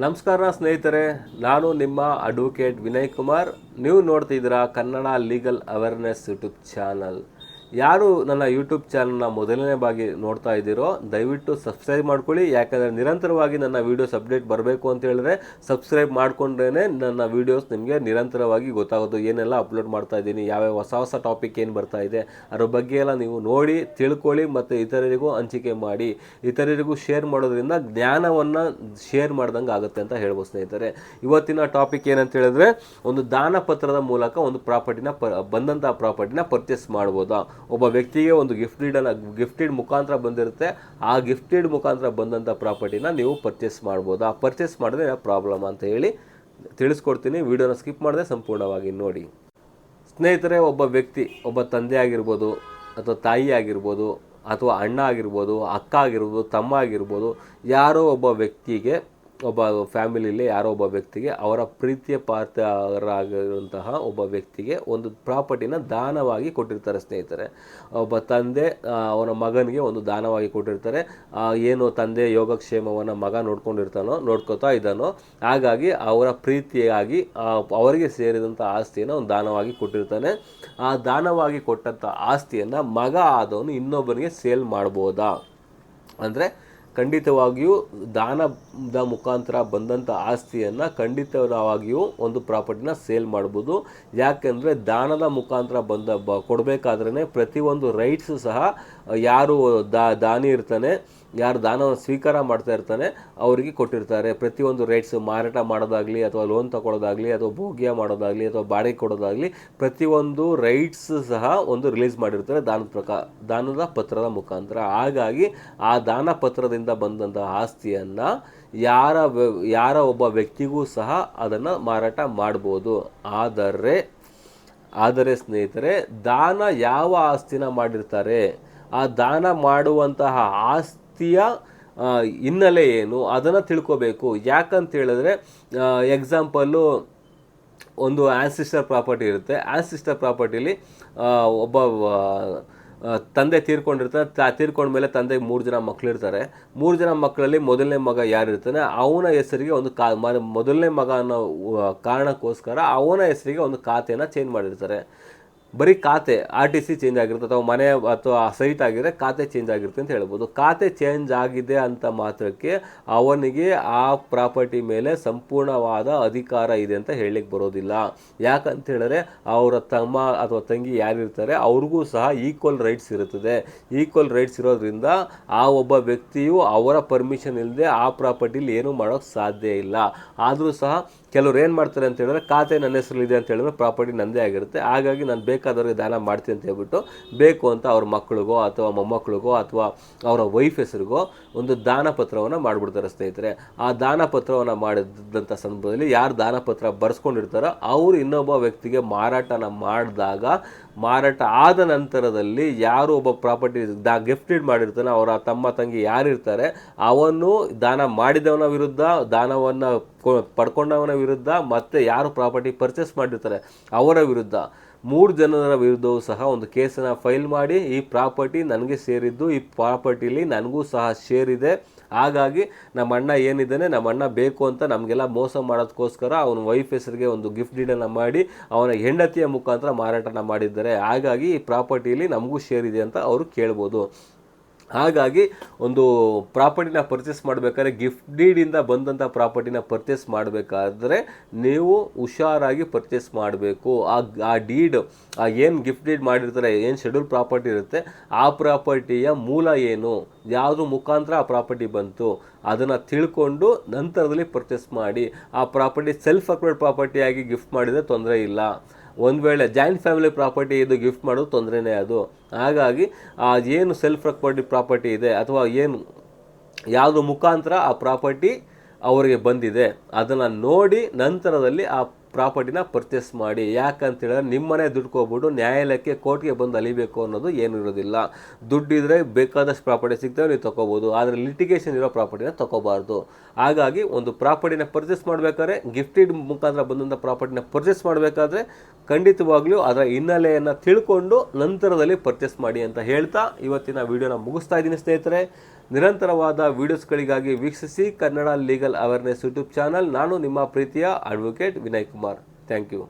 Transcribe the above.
ನಮಸ್ಕಾರ ಸ್ನೇಹಿತರೆ ನಾನು ನಿಮ್ಮ ಅಡ್ವೊಕೇಟ್ ವಿನಯ್ ಕುಮಾರ್. ನೀವು ನೋಡ್ತಿದ್ದೀರಾ Kannada legal awareness YouTube channel. ಯಾರು ನನ್ನ ಯೂಟ್ಯೂಬ್ ಚಾನಲ್ನ ಮೊದಲನೇ ಬಾಗಿ ನೋಡ್ತಾ ಇದ್ದೀರೋ, ದಯವಿಟ್ಟು ಸಬ್ಸ್ಕ್ರೈಬ್ ಮಾಡ್ಕೊಳ್ಳಿ. ಯಾಕಂದರೆ ನಿರಂತರವಾಗಿ ನನ್ನ ವೀಡಿಯೋಸ್ ಅಪ್ಡೇಟ್ ಬರಬೇಕು ಅಂತ ಹೇಳಿದ್ರೆ ಸಬ್ಸ್ಕ್ರೈಬ್ ಮಾಡಿಕೊಂಡ್ರೇ ನನ್ನ ವೀಡಿಯೋಸ್ ನಿಮಗೆ ನಿರಂತರವಾಗಿ ಗೊತ್ತಾಗೋದು. ಏನೆಲ್ಲ ಅಪ್ಲೋಡ್ ಮಾಡ್ತಾ ಇದ್ದೀನಿ, ಯಾವ್ಯಾವ ಹೊಸ ಹೊಸ ಟಾಪಿಕ್ ಏನು ಬರ್ತಾ ಇದೆ, ಅದ್ರ ಬಗ್ಗೆ ಎಲ್ಲ ನೀವು ನೋಡಿ, ತಿಳ್ಕೊಳ್ಳಿ ಮತ್ತು ಇತರರಿಗೂ ಹಂಚಿಕೆ ಮಾಡಿ. ಇತರರಿಗೂ ಶೇರ್ ಮಾಡೋದ್ರಿಂದ ಜ್ಞಾನವನ್ನು ಶೇರ್ ಮಾಡ್ದಂಗೆ ಆಗುತ್ತೆ ಅಂತ ಹೇಳ್ಬೋದು ಸ್ನೇಹಿತರೆ. ಇವತ್ತಿನ ಟಾಪಿಕ್ ಏನಂತ ಹೇಳಿದ್ರೆ, ಒಂದು ದಾನ ಪತ್ರದ ಮೂಲಕ ಒಂದು ಪ್ರಾಪರ್ಟಿನ ಪ ಬಂದಂಥ ಪ್ರಾಪರ್ಟಿನ ಪರ್ಚೇಸ್ ಮಾಡ್ಬೋದಾ? ಒಬ್ಬ ವ್ಯಕ್ತಿಗೆ ಒಂದು ಗಿಫ್ಟ್ ಡೀಡನ್ನು ಗಿಫ್ಟೆಡ್ ಮುಖಾಂತರ ಬಂದಿರುತ್ತೆ. ಆ ಗಿಫ್ಟೆಡ್ ಮುಖಾಂತರ ಬಂದಂಥ ಪ್ರಾಪರ್ಟಿನ ನೀವು ಪರ್ಚೇಸ್ ಮಾಡ್ಬೋದು. ಆ ಪರ್ಚೇಸ್ ಮಾಡಿದ್ರೆ ಪ್ರಾಬ್ಲಮ್ ಅಂತ ಹೇಳಿ ತಿಳಿಸ್ಕೊಡ್ತೀನಿ. ವಿಡಿಯೋನ ಸ್ಕಿಪ್ ಮಾಡದೆ ಸಂಪೂರ್ಣವಾಗಿ ನೋಡಿ. ಸ್ನೇಹಿತರೆ, ಒಬ್ಬ ವ್ಯಕ್ತಿ, ಒಬ್ಬ ತಂದೆ ಆಗಿರ್ಬೋದು ಅಥವಾ ತಾಯಿ ಆಗಿರ್ಬೋದು ಅಥವಾ ಅಣ್ಣ ಆಗಿರ್ಬೋದು, ಅಕ್ಕ ಆಗಿರ್ಬೋದು, ತಮ್ಮ ಆಗಿರ್ಬೋದು, ಯಾರೋ ಒಬ್ಬ ವ್ಯಕ್ತಿಗೆ ಒಬ್ಬ ಫ್ಯಾಮಿಲಿಯಲ್ಲಿ ಯಾರೋ ಒಬ್ಬ ವ್ಯಕ್ತಿಗೆ, ಅವರ ಪ್ರೀತಿಯ ಪಾತ್ರರಾಗಿರುವಂತಹ ಒಬ್ಬ ವ್ಯಕ್ತಿಗೆ ಒಂದು ಪ್ರಾಪರ್ಟಿನ ದಾನವಾಗಿ ಕೊಟ್ಟಿರ್ತಾರೆ ಸ್ನೇಹಿತರೆ. ಒಬ್ಬ ತಂದೆ ಅವನ ಮಗನಿಗೆ ಒಂದು ದಾನವಾಗಿ ಕೊಟ್ಟಿರ್ತಾರೆ. ಏನು ತಂದೆ ಯೋಗಕ್ಷೇಮವನ್ನು ಮಗ ನೋಡ್ಕೊಂಡಿರ್ತಾನೋ, ನೋಡ್ಕೋತಾ ಇದ್ದಾನೋ, ಹಾಗಾಗಿ ಅವರ ಪ್ರೀತಿಯಾಗಿ ಅವರಿಗೆ ಸೇರಿದಂಥ ಆಸ್ತಿಯನ್ನು ಒಂದು ದಾನವಾಗಿ ಕೊಟ್ಟಿರ್ತಾನೆ. ಆ ದಾನವಾಗಿ ಕೊಟ್ಟಂಥ ಆಸ್ತಿಯನ್ನು ಮಗ ಆದವನು ಇನ್ನೊಬ್ಬನಿಗೆ ಸೇಲ್ ಮಾಡ್ಬೋದಾ? ಅಂದರೆ ಖಂಡಿತವಾಗಿಯೂ ದಾನದ ಮುಖಾಂತರ ಬಂದಂಥ ಆಸ್ತಿಯನ್ನು ಖಂಡಿತವಾಗಿಯೂ ಒಂದು ಪ್ರಾಪರ್ಟಿನ ಸೇಲ್ ಮಾಡ್ಬೋದು. ಯಾಕೆಂದರೆ ದಾನದ ಮುಖಾಂತರ ಬಂದ ಬ ಕೊಡಬೇಕಾದ್ರೇ ಪ್ರತಿಯೊಂದು ರೈಟ್ಸು ಸಹ ಯಾರು ದಾನಿ ಇರ್ತಾನೆ ಯಾರು ದಾನವನ್ನು ಸ್ವೀಕಾರ ಮಾಡ್ತಾ ಇರ್ತಾನೆ, ಅವರಿಗೆ ಕೊಟ್ಟಿರ್ತಾರೆ. ಪ್ರತಿಯೊಂದು ರೈಟ್ಸ್ ಮಾರಾಟ ಮಾಡೋದಾಗಲಿ ಅಥವಾ ಲೋನ್ ತಗೊಳ್ಳೋದಾಗಲಿ ಅಥವಾ ಭೋಗ್ಯ ಮಾಡೋದಾಗಲಿ ಅಥವಾ ಬಾಡಿಗೆ ಕೊಡೋದಾಗಲಿ ಪ್ರತಿಯೊಂದು ರೈಟ್ಸ್ ಸಹ ಒಂದು ರಿಲೀಸ್ ಮಾಡಿರ್ತಾರೆ ದಾನದ ಪ್ರಕಾರ ದಾನದ ಪತ್ರದ ಮುಖಾಂತರ. ಹಾಗಾಗಿ ಆ ದಾನ ಪತ್ರದಿಂದ ಬಂದಂತಹ ಆಸ್ತಿಯನ್ನು ಯಾರ ಯಾರ ಒಬ್ಬ ವ್ಯಕ್ತಿಗೂ ಸಹ ಅದನ್ನು ಮಾರಾಟ ಮಾಡ್ಬೋದು. ಆದರೆ ಆದರೆ ಸ್ನೇಹಿತರೆ, ದಾನ ಯಾವ ಆಸ್ತಿನ ಮಾಡಿರ್ತಾರೆ? ಆ ದಾನ ಮಾಡುವಂತಹ ಆಸ್ತಿಯ ಆ, ಹಿನ್ನೆಲೆ ಏನು ಅದನ್ನು ತಿಳ್ಕೋಬೇಕು. ಯಾಕಂತ ಹೇಳಿದ್ರೆ ಎಕ್ಸಾಂಪಲ್ಲು ಒಂದು ಆನ್ಸಿಸ್ಟರ್ ಪ್ರಾಪರ್ಟಿ ಇರುತ್ತೆ. ಆನ್ಸಿಸ್ಟರ್ ಪ್ರಾಪರ್ಟಿಲಿ ಒಬ್ಬ ತಂದೆ ತೀರ್ಕೊಂಡಿರ್ತಾನೆ. ತಾ ತೀರ್ಕೊಂಡ್ಮೇಲೆ ತಂದೆಗೆ ಮೂರು ಜನ ಮಕ್ಕಳಿರ್ತಾರೆ ಮೂರು ಜನ ಮಕ್ಕಳಲ್ಲಿ ಮೊದಲನೇ ಮಗ ಯಾರಿರ್ತಾನೆ ಅವನ ಹೆಸರಿಗೆ ಒಂದು ಕಾ ಮೊದಲನೇ ಮಗ ಅನ್ನೋ ಕಾರಣಕ್ಕೋಸ್ಕರ ಅವನ ಹೆಸರಿಗೆ ಒಂದು ಖಾತೆಯನ್ನು ಚೇಂಜ್ ಮಾಡಿರ್ತಾರೆ. ಬರೀ ಖಾತೆ ಆರ್ ಟಿ ಸಿ ಚೇಂಜ್ ಆಗಿರುತ್ತೆ ಅಥವಾ ಮನೆ ಅಥವಾ ಸೈಟ್ ಆಗಿದ್ರೆ ಖಾತೆ ಚೇಂಜ್ ಆಗಿರುತ್ತೆ ಅಂತ ಹೇಳ್ಬೋದು. ಖಾತೆ ಚೇಂಜ್ ಆಗಿದೆ ಅಂತ ಮಾತ್ರಕ್ಕೆ ಅವನಿಗೆ ಆ ಪ್ರಾಪರ್ಟಿ ಮೇಲೆ ಸಂಪೂರ್ಣವಾದ ಅಧಿಕಾರ ಇದೆ ಅಂತ ಹೇಳಲಿಕ್ಕೆ ಬರೋದಿಲ್ಲ. ಯಾಕಂತ ಹೇಳಿದ್ರೆ ಅವರ ತಮ್ಮ ಅಥವಾ ತಂಗಿ ಯಾರಿರ್ತಾರೆ, ಅವ್ರಿಗೂ ಸಹ ಈಕ್ವಲ್ ರೈಟ್ಸ್ ಇರುತ್ತದೆ. ಈಕ್ವಲ್ ರೈಟ್ಸ್ ಇರೋದ್ರಿಂದ ಆ ಒಬ್ಬ ವ್ಯಕ್ತಿಯು ಅವರ ಪರ್ಮಿಷನ್ ಇಲ್ಲದೆ ಆ ಪ್ರಾಪರ್ಟಿಲಿ ಏನೂ ಮಾಡೋಕ್ಕೆ ಸಾಧ್ಯ ಇಲ್ಲ. ಆದರೂ ಸಹ ಕೆಲವ್ರು ಏನು ಮಾಡ್ತಾರೆ ಅಂತ ಹೇಳಿದ್ರೆ, ಖಾತೆ ನನ್ನ ಹೆಸರಲ್ಲಿದೆ ಅಂತ ಹೇಳಿದ್ರೆ ಪ್ರಾಪರ್ಟಿ ನನ್ನದೇ ಆಗಿರುತ್ತೆ. ಹಾಗಾಗಿ ನಾನು ಬೇಕಾದವ್ರಿಗೆ ದಾನ ಮಾಡ್ತೀನಿ ಅಂತ ಹೇಳ್ಬಿಟ್ಟು ಬೇಕು ಅಂತ ಅವ್ರ ಮಕ್ಕಳಿಗೋ ಅಥವಾ ಮೊಮ್ಮಕ್ಕಳಿಗೋ ಅಥವಾ ಅವರ ವೈಫ್ ಹೆಸರಿಗೋ ಒಂದು ದಾನ ಪತ್ರವನ್ನು ಮಾಡಿಬಿಡ್ತಾರೆ ಸ್ನೇಹಿತರೆ. ಆ ದಾನ ಪತ್ರವನ್ನು ಮಾಡಿದಂಥ ಸಂದರ್ಭದಲ್ಲಿ ಯಾರು ದಾನ ಪತ್ರ ಬರ್ಸ್ಕೊಂಡಿರ್ತಾರೋ ಅವರು ಇನ್ನೊಬ್ಬ ವ್ಯಕ್ತಿಗೆ ಮಾರಾಟನ ಮಾಡಿದಾಗ, ಮಾರಾಟ ಆದ ನಂತರದಲ್ಲಿ ಯಾರು ಒಬ್ಬ ಪ್ರಾಪರ್ಟಿ ದಾ ಗಿಫ್ಟೆಡ್ ಮಾಡಿರ್ತಾನೆ ಅವರ ತಮ್ಮ ತಂಗಿ ಯಾರಿರ್ತಾರೆ, ಅವನು ದಾನ ಮಾಡಿದವನ ವಿರುದ್ಧ ದಾನವನ್ನು ಪಡ್ಕೊಂಡವನ ವಿರುದ್ಧ ಮತ್ತೆ ಯಾರು ಪ್ರಾಪರ್ಟಿ ಪರ್ಚೇಸ್ ಮಾಡಿರ್ತಾರೆ ಅವರ ವಿರುದ್ಧ. ಮೂರು ಜನರ ವಿರುದ್ಧವೂ ಸಹ ಒಂದು ಕೇಸನ್ನು ಫೈಲ್ ಮಾಡಿ ಈ ಪ್ರಾಪರ್ಟಿ ನನಗೆ ಸೇರಿದ್ದು, ಈ ಪ್ರಾಪರ್ಟಿಲಿ ನನಗೂ ಸಹ ಸೇರಿದೆ. ಹಾಗಾಗಿ ನಮ್ಮ ಅಣ್ಣ ಏನಿದ್ದಾನೆ ನಮ್ಮ ಅಣ್ಣ ಬೇಕು ಅಂತ ನಮಗೆಲ್ಲ ಮೋಸ ಮಾಡೋದಕ್ಕೋಸ್ಕರ ಅವನ ವೈಫ್ ಹೆಸರಿಗೆ ಒಂದು ಗಿಫ್ಟ್ ಡೀಡನ್ನು ಮಾಡಿ ಅವನ ಹೆಂಡತಿಯ ಮುಖಾಂತರ ಮಾರಾಟನ ಮಾಡಿದ್ದಾರೆ. ಹಾಗಾಗಿ ಈ ಪ್ರಾಪರ್ಟಿಲಿ ನಮಗೂ ಶೇರ್ ಇದೆ ಅಂತ ಅವರು ಕೇಳ್ಬೋದು. ಹಾಗಾಗಿ ಒಂದು ಪ್ರಾಪರ್ಟಿನ ಪರ್ಚೇಸ್ ಮಾಡಬೇಕಾದ್ರೆ ಗಿಫ್ಟ್ ಡೀಡಿಂದ ಬಂದಂಥ ಪ್ರಾಪರ್ಟಿನ ಪರ್ಚೇಸ್ ಮಾಡಬೇಕಾದ್ರೆ ನೀವು ಹುಷಾರಾಗಿ ಪರ್ಚೇಸ್ ಮಾಡಬೇಕು. ಆ ಆ ಡೀಡ್ ಆ ಏನು ಗಿಫ್ಟ್ ಡೀಡ್ ಮಾಡಿರ್ತಾರೆ, ಏನು ಶೆಡ್ಯೂಲ್ ಪ್ರಾಪರ್ಟಿ ಇರುತ್ತೆ, ಆ ಪ್ರಾಪರ್ಟಿಯ ಮೂಲ ಏನು, ಯಾವುದು ಮುಖಾಂತರ ಆ ಪ್ರಾಪರ್ಟಿ ಬಂತು, ಅದನ್ನು ತಿಳ್ಕೊಂಡು ನಂತರದಲ್ಲಿ ಪರ್ಚೇಸ್ ಮಾಡಿ. ಆ ಪ್ರಾಪರ್ಟಿ ಸೆಲ್ಫ್ ಅಕ್ವೈರ್ಡ್ ಪ್ರಾಪರ್ಟಿಯಾಗಿ ಗಿಫ್ಟ್ ಮಾಡಿದರೆ ತೊಂದರೆ ಇಲ್ಲ. ಒಂದು ವೇಳೆ ಜಾಯಿಂಟ್ ಫ್ಯಾಮಿಲಿ ಪ್ರಾಪರ್ಟಿ ಇದು ಗಿಫ್ಟ್ ಮಾಡೋದು ತೊಂದರೆನೇ ಅದು. ಹಾಗಾಗಿ ಆ ಏನು ಸೆಲ್ಫ್ ಅಕ್ವೈರ್ಡ್ ಪ್ರಾಪರ್ಟಿ ಇದೆ ಅಥವಾ ಏನು ಯಾವುದ್ರ ಮುಖಾಂತರ ಆ ಪ್ರಾಪರ್ಟಿ ಅವರಿಗೆ ಬಂದಿದೆ, ಅದನ್ನು ನೋಡಿ ನಂತರದಲ್ಲಿ ಆ ಪ್ರಾಪರ್ಟಿನ ಪರ್ಚೇಸ್ ಮಾಡಿ ಯಾಕಂತ ಹೇಳಿದ್ರೆ ನಿಮ್ಮನೆ ದುಡ್ಕೋಬಿಟ್ಟು ನ್ಯಾಯಾಲಯಕ್ಕೆ ಕೋರ್ಟ್ಗೆ ಬಂದು ಅಲಿಬೇಕು ಅನ್ನೋದು ಏನು ಇರೋದಿಲ್ಲ. ದುಡ್ಡಿದ್ರೆ ಬೇಕಾದಷ್ಟು ಪ್ರಾಪರ್ಟಿ ಸಿಗ್ತವೆ, ನೀವು ತಗೋಬೋದು. ಆದರೆ ಲಿಟಿಗೇಷನ್ ಇರೋ ಪ್ರಾಪರ್ಟಿನ ತಗೋಬಾರ್ದು. ಹಾಗಾಗಿ ಒಂದು ಪ್ರಾಪರ್ಟಿನ ಪರ್ಚೇಸ್ ಮಾಡಬೇಕಾದ್ರೆ ಗಿಫ್ಟೆಡ್ ಮುಖಾಂತರ ಬಂದಂಥ ಪ್ರಾಪರ್ಟಿನ ಪರ್ಚೇಸ್ ಮಾಡಬೇಕಾದ್ರೆ ಖಂಡಿತವಾಗ್ಲೂ ಅದರ ಹಿನ್ನೆಲೆಯನ್ನು ತಿಳ್ಕೊಂಡು ನಂತರದಲ್ಲಿ ಪರ್ಚೇಸ್ ಮಾಡಿ ಅಂತ ಹೇಳ್ತಾ ಇವತ್ತಿನ ವಿಡಿಯೋನ ಮುಗಿಸ್ತಾ ಇದ್ದೀನಿ ಸ್ನೇಹಿತರೆ. ನಿರಂತರವಾದ ವೀಡಿಯೋಸ್ಗಳಿಗಾಗಿ ವೀಕ್ಷಿಸಿ Kannada legal awareness YouTube channel. ನಾನು ನಿಮ್ಮ ಪ್ರೀತಿಯ advocate Vinay Kumar. Thank you.